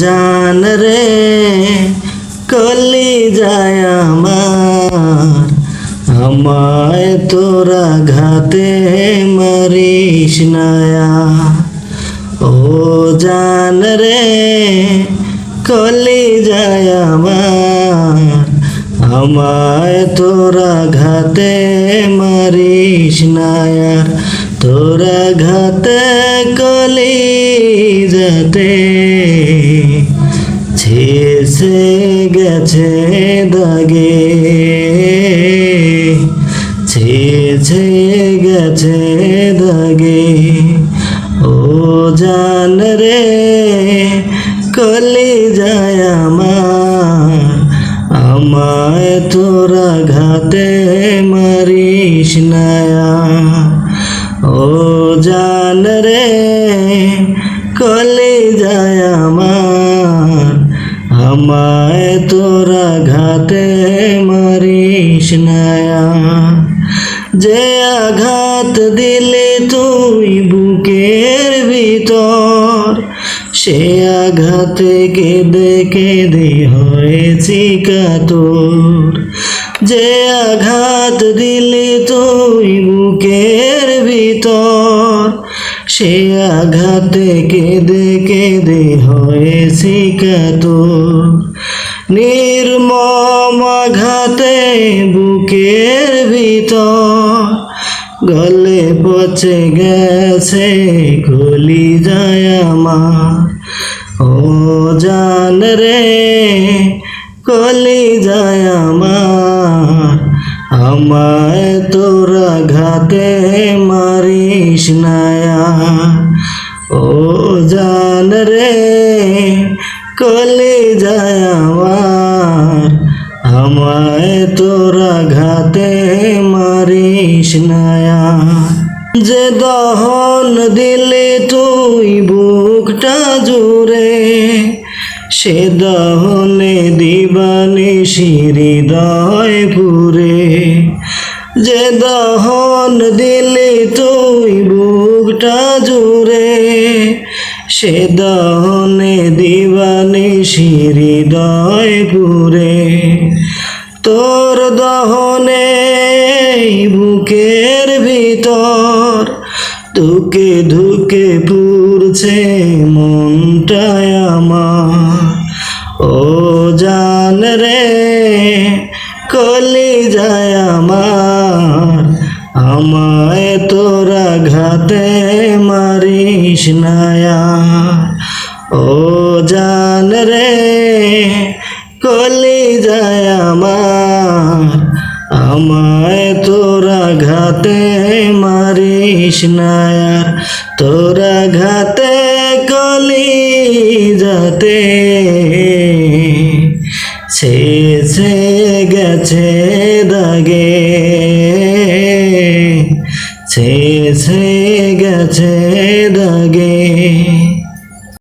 জান রে কলি যায় আমার আমায় তোরা ঘাতে মারিস নায়া ও জান রে কলি যায় আমার আমায় তোরা ঘাতে মারিস নায়ার তোরা ঘাতে কলি যাতে ছেসে গেছে দাগে ছেছে গেছে দাগে। ও জান রে কলি যায় আমার, আমায় তোরা ঘাতে মারিস নায়া ও জান রে কলে যায় আমার, আমায় তোরা ঘাতে মারিস নায়া যে আঘাত দিলে তুই বুকের ভিতর, সে আঘাতে কেঁদে কেঁদে হয়েছি কাতর। যে আঘাত দিলে তুই বুকের ভিতর। সে আঘাতে কেঁদে কেঁদে হয়েছি কাতর। নির্মম আঘাতে বুকের ভিতর। গলে পচে গেছে, গলি যায় আমার। ও জান রে কলি যায় আমার। আমায় তোরা ঘাতে মারিস নায়া ও জান রে কলি যায় আমার। আমায় তোরা ঘাতে মারিস নায়া যে দহন দিলে তুই বুকটা জুড়ে, সে দহনে দিবানি হৃদয় পুরে যে দহন দিলে তুই বুকটা জুড়ে, সে দহনে দিবানি হৃদয় পুরে। তোর দহনে বুকের ভিতর দুকে ধুকে পুরছে কলি যায় আমার। আমায় তোরা ঘাতে মারিস নায়া ও জান রে, কলি যায় আমার। আমায় তোরা ঘাতে মারিস নায়ার তোরা ঘাতে কলি যাতে। ছেছে গেছে দাগে ছেছে গেছে দাগে।